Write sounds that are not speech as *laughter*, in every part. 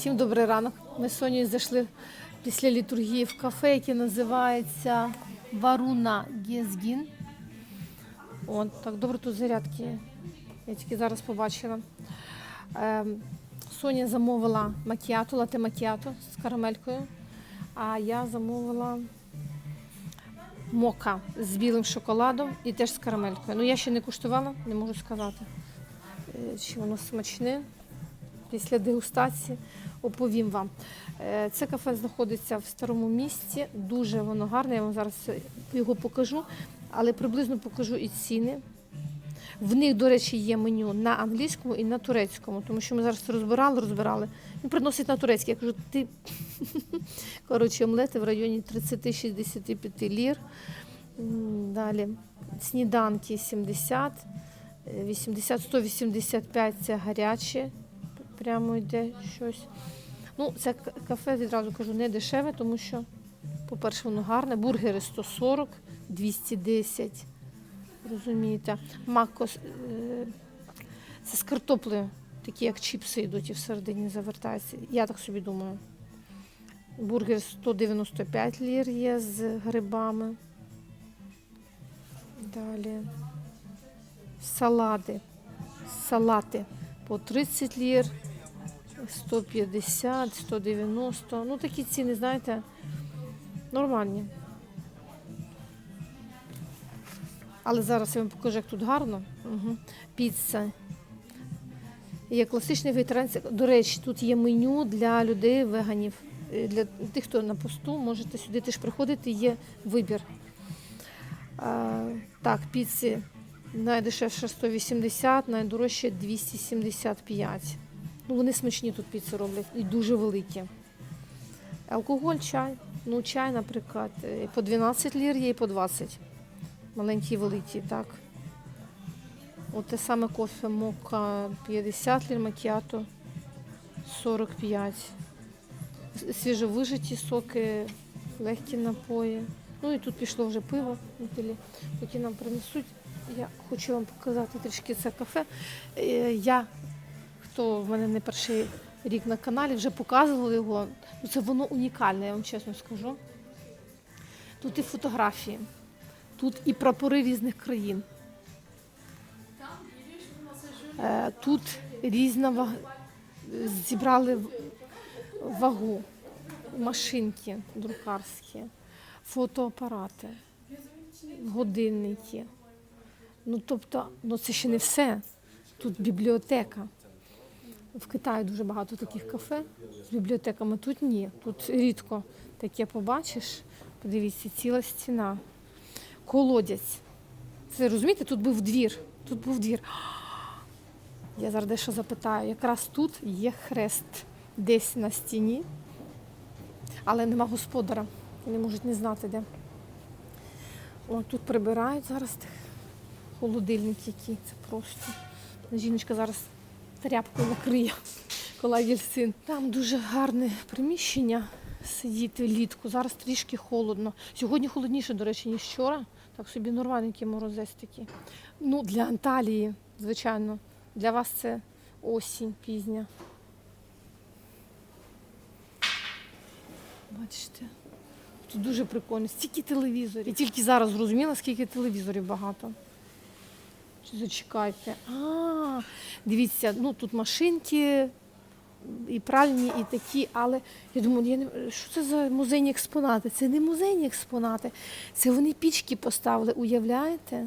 Всім добрий ранок. Ми з Сонею зайшли після літургії в кафе, яке називається Варуна Гезгін. От, так добре тут зарядки. Я тільки зараз побачила. Ем, Соня замовила макіату, лате макіато з карамелькою, а я замовила мока з білим шоколадом і теж з карамелькою. Ну, я ще не куштувала, не можу сказати, е, чи воно смачне. Після дегустації оповім вам. Е, Це кафе знаходиться в старому місті, дуже воно гарне. Я вам зараз його покажу, але приблизно покажу і ціни. В них, до речі, є меню на англійському і на турецькому, тому що ми зараз розбирали, розбирали. Він приносить на турецький. Я кажу, ти *laughs* коротше, омлети в районі 30-65 лір. Далі сніданки 70, е, 80, 185 це гаряче. Прямо йде щось. Ну, це кафе, відразу кажу, не дешеве, тому що, по-перше, воно гарне. Бургери 140, 210. Розумієте? Мако з- е, це з картоплею, такі як чіпси йдуть і всередині завертаються. Я так собі думаю. Бургер 195 лір є з грибами. Далі. Салати. Салати по 30 лір, 150, 190. Ну такі ціни, знаєте, нормальні. Але зараз я вам покажу, як тут гарно. Угу. Піца. Є класичний вегетаріанський. До речі, тут є меню для людей веганів. Е, Для тих, хто на посту, можете сюди теж приходити, є вибір. А, так, піци найдешевше 180, найдорожче 275. Ну, вони смачні тут піци роблять і дуже великі. Алкоголь, чай. Ну, чай, наприклад, е, по 12 лір є і по 20. Маленькі великі, так. От те саме кофе мока 50 лір, макіато 45. С- Свіжовижаті соки, легкі напої. Ну і тут пішло вже пиво, поки нам принесуть. Я хочу вам показати трішки це кафе. Е, Я, хто в мене не перший рік на каналі, вже показувала його. Ну, Це воно унікальне, я вам чесно скажу. Тут і фотографії, тут і прапори різних країн. Е, Тут різна вага. Зібрали вагу, машинки друкарські, фотоапарати, годинники. Ну, тобто, ну це ще не все. Тут бібліотека. В Китаї дуже багато таких кафе з бібліотеками. Тут ні. Тут рідко таке побачиш. Подивіться, ціла стіна. Колодязь. Це розумієте, тут був двір. Тут був двір. Я зараз дещо запитаю. Якраз тут є хрест десь на стіні, але нема господара. Вони можуть не знати, де. О, тут прибирають зараз тих холодильник який. Це просто. Жіночка зараз тряпкою накриє, *laughs* коли Єльцин. Там дуже гарне приміщення сидіти влітку. Зараз трішки холодно. Сьогодні холодніше, до речі, ніж вчора. Так собі нормальненький морозець такий. Ну, для Анталії, звичайно. Для вас це осінь пізня. Бачите, тут дуже прикольно. Стільки телевізорів. І тільки зараз зрозуміла, скільки телевізорів багато. Зачекайте. А, дивіться, ну тут машинки і пральні, і такі, але я думаю, я не... що це за музейні експонати? Це не музейні експонати, це вони пічки поставили, уявляєте?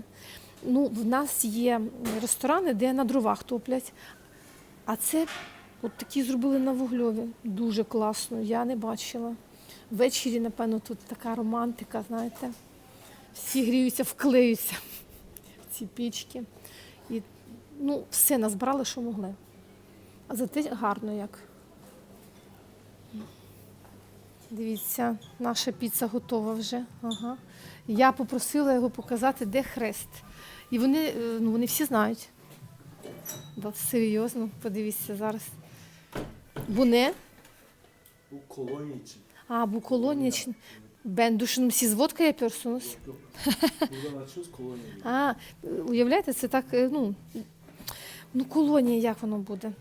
Ну, в нас є ресторани, де на дровах топлять. А це от такі зробили на вугльові. Дуже класно, я не бачила. Ввечері, напевно, тут така романтика, знаєте. Всі гріються, вклеються ці пічки. І ну, все назбирали, що могли. А зате гарно як. Дивіться, наша піца готова вже. Ага. Я попросила його показати, де хрест. І вони, е, ну, вони всі знають. Да, серйозно, подивіться зараз. Буне, için. а için. Ben düşündüm siz vodka yapıyorsunuz. Yok. Buradan açıyoruz kolonya. А, уявляєте, це так, е, ну, ну колонія, як воно буде?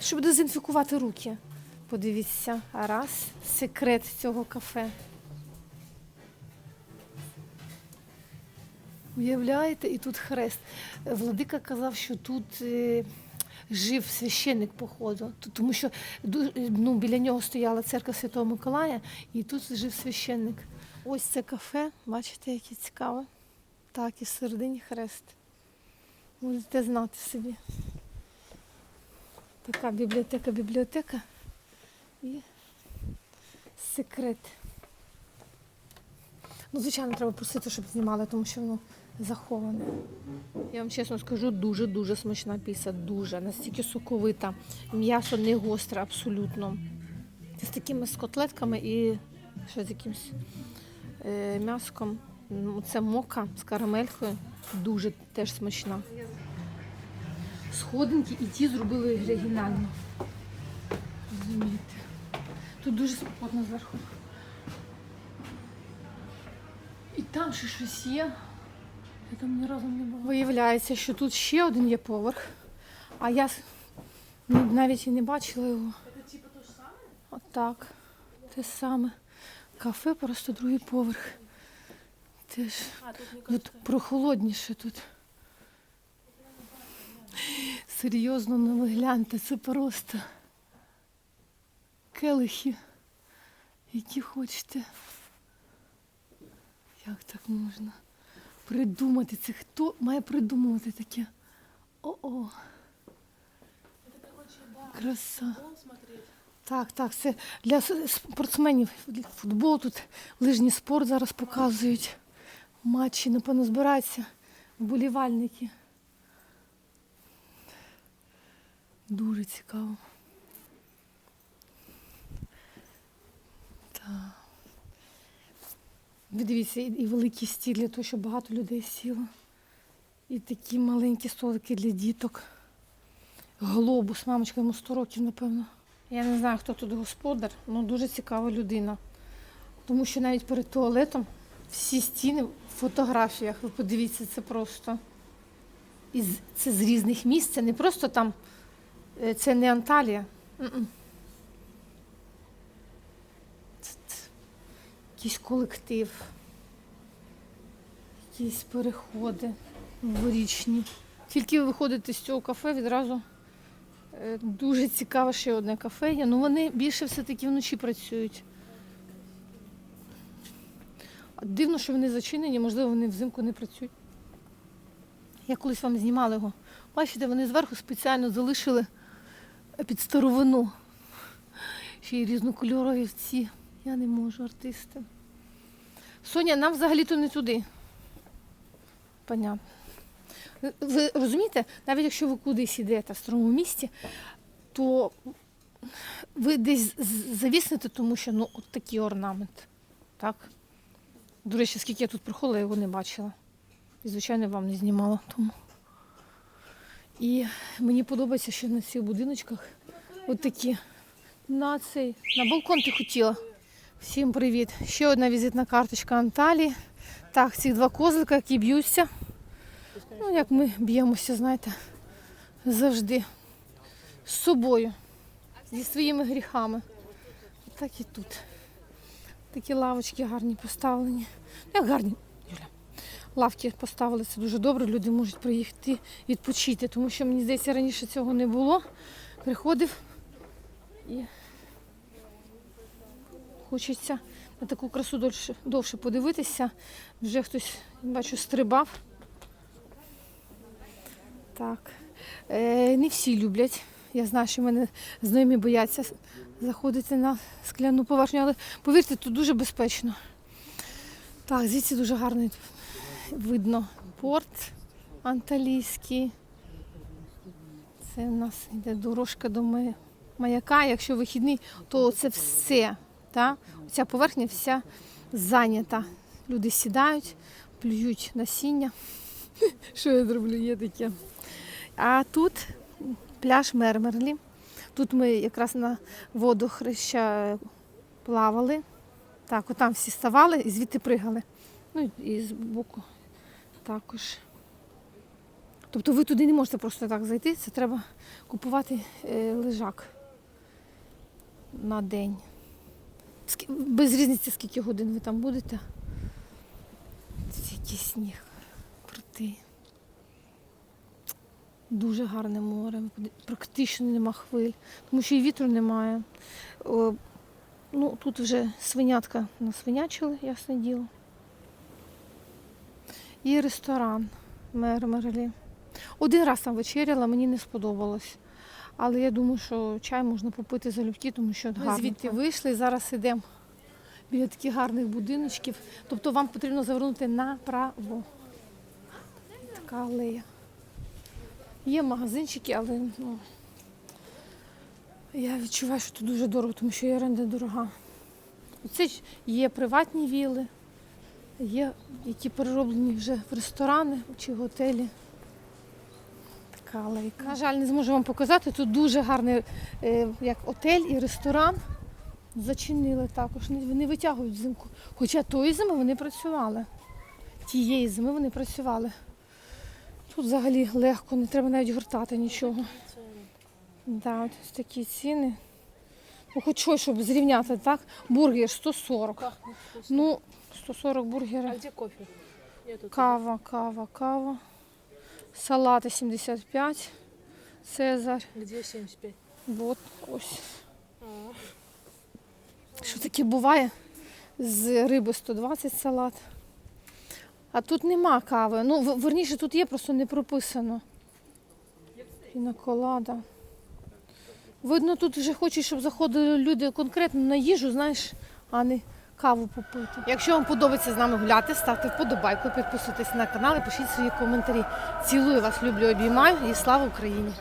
щоб дезінфікувати руки. Подивіться, раз, секрет цього кафе. Уявляєте, і тут хрест. Владика казав, що тут е, жив священник походу, тому що ну, біля нього стояла церква Святого Миколая, і тут жив священник. Ось це кафе, бачите, яке цікаве. Так, і всередині хрест. Будете знати собі. Така бібліотека, бібліотека і секрет. Ну, звичайно, треба просити, щоб знімали, тому що воно заховане. Я вам чесно скажу, дуже-дуже смачна піса, дуже. Настільки соковита. М'ясо не гостре абсолютно. З такими з котлетками і ще з якимось е, м'яском. Ну, Це мока з карамелькою. Дуже теж смачна. Сходинки і ті зробили оригінально. Розумієте? Тут дуже спокійно зверху. І там ще щось є. Я там ні разу не була. Виявляється, що тут ще один є поверх, а я ну, навіть і не бачила його. Это типа то же самое? Отак. Те саме. Кафе, просто другий поверх. Теж тут тут прохолодніше тут. Серйозно, ну ви гляньте, це просто келихи, які хочете. Як так можна придумати це? Хто має придумувати таке? О-о, краса. Так, так, це для спортсменів. Футбол тут, лижній спорт зараз показують. Матчі, напевно, збираються вболівальники. Дуже цікаво. Так. Ви дивіться, і, і великий стіл для того, щоб багато людей сіло. І такі маленькі столики для діток. Глобус, мамочка, йому 100 років, напевно. Я не знаю, хто тут господар, але дуже цікава людина. Тому що навіть перед туалетом всі стіни в фотографіях. Ви подивіться, це просто. І це з різних місць. Це не просто там, е, це не Анталія. М-м. Це, це якийсь колектив, якісь переходи дворічні. Тільки ви виходите з цього кафе, відразу Е, Дуже цікаве ще одне кафе є. Ну вони більше все-таки вночі працюють. Дивно, що вони зачинені, можливо, вони взимку не працюють. Я колись вам знімала його. Бачите, вони зверху спеціально залишили під старовину. Ще й різнокольорові ці. Я не можу, артисти. Соня, нам взагалі-то не туди. Понятно. Ви розумієте, навіть якщо ви кудись йдете в старому місті, то ви десь завіснете, тому що ну, от такий орнамент. Так? До речі, скільки я тут проходила, я його не бачила. І, звичайно, вам не знімала. Тому. І мені подобається, що на цих будиночках от такі. На цей, на балкон ти хотіла. Всім привіт. Ще одна візитна карточка Анталії. Так, ці два козлика, які б'ються. Ну, як ми б'ємося, знаєте, завжди з собою, зі своїми гріхами. Так і тут. Такі лавочки гарні поставлені. Ну, Як гарні, Юля. Лавки поставили, це дуже добре, люди можуть приїхати відпочити, тому що мені здається, раніше цього не було. Приходив і хочеться на таку красу довше, довше подивитися. Вже хтось, бачу, стрибав. Так. Е, не всі люблять. Я знаю, що мене знайомі бояться заходити на скляну поверхню, але повірте, тут дуже безпечно. Так, звідси дуже гарний видно порт анталійський. Це в нас йде дорожка до маяка. Якщо вихідний, то це все. Та? Ця поверхня вся зайнята. Люди сідають, плюють насіння. *laughs* Що я зроблю? Є таке. А тут пляж Мермерлі. Тут ми якраз на водохреща плавали. Так, отам всі ставали і звідти пригали. Ну і з боку також. Тобто ви туди не можете просто так зайти, це треба купувати е, лежак на день. Без різниці, скільки годин ви там будете. Який сніг крутий. Дуже гарне море, практично нема хвиль, тому що і вітру немає. О, ну, тут вже свинятка насвинячили, ясне діло. І ресторан мер Мерлі. Один раз там вечеряла, мені не сподобалось. Але я думаю, що чай можна попити залюбки, тому що Ми звідти вийшли і зараз йдемо біля таких гарних будиночків. Тобто вам потрібно завернути направо. Така алея. Є магазинчики, але ну, я відчуваю, що тут дуже дорого, тому що і оренда дорога. Це ж є приватні віли, є які перероблені вже в ресторани чи готелі. Така алейка. На жаль, не зможу вам показати. Тут дуже гарний е, як отель і ресторан. Зачинили також. Не, не витягують взимку. Хоча тої зими вони працювали. Тієї зими вони працювали. Тут взагалі легко, не треба навіть гортати нічого. Да, от ось такі ціни. Ну, хоч щось, щоб зрівняти, так? Бургер 140. Ну, 140 бургерів. А где кофе? Кава, кава, кава. Салати 75. Цезар. Где 75? Вот ось. Що таке буває? З риби 120 салат. А тут нема кави. Ну, верніше, тут є, просто не прописано. Пінаколада. Видно, тут вже хочуть, щоб заходили люди конкретно на їжу, знаєш, а не каву попити. Якщо вам подобається з нами гуляти, ставте вподобайку, підписуйтесь на канал і пишіть свої коментарі. Цілую вас, люблю, обіймаю і слава Україні!